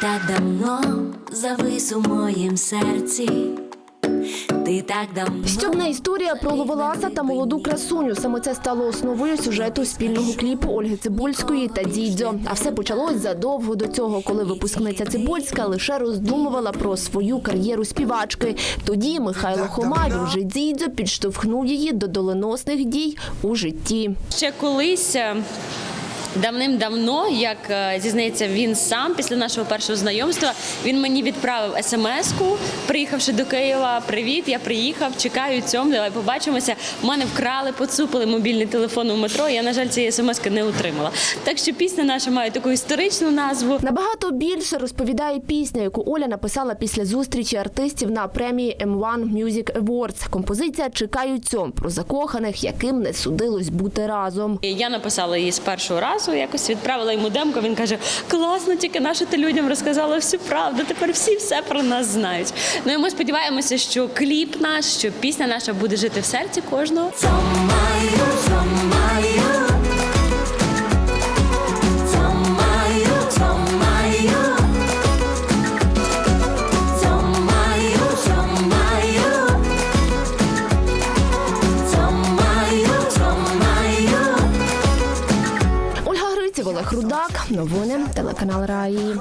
так давно завис у моїм серці. Ти так давно. Стьобна історія про Ловеласа та молоду красуню. Саме це стало основою сюжету спільного кліпу Ольги Цибульської та Дідзьо. А все почалось задовго до цього, коли випускниця Цибульська лише роздумувала про свою кар'єру співачки. Тоді Михайло Хома, він же Дідзьо, підштовхнув її до доленосних дій у житті. Ще колись. Давним-давно, як е, зізнається він сам після нашого першого знайомства, він мені відправив смс-ку, приїхавши до Києва. Привіт, я приїхав, чекаю цьому, давай побачимося. У мене вкрали, поцупили мобільний телефон у метро. Я, на жаль, цієї смс-ки не отримала. Так що пісня наша має таку історичну назву. Набагато більше розповідає пісня, яку Оля написала після зустрічі артистів на премії M1 Music Awards. Композиція «Чекаю цьом» про закоханих, яким не судилось бути разом. Я написала її з першого разу, якось відправила йому демку. Він каже: класно, тільки наше ти людям розказала всю правду. Тепер всі все про нас знають. Ну і ми сподіваємося, що кліп наш, що пісня наша буде жити в серці кожного. Олег Рудак. Новини телеканал Раї.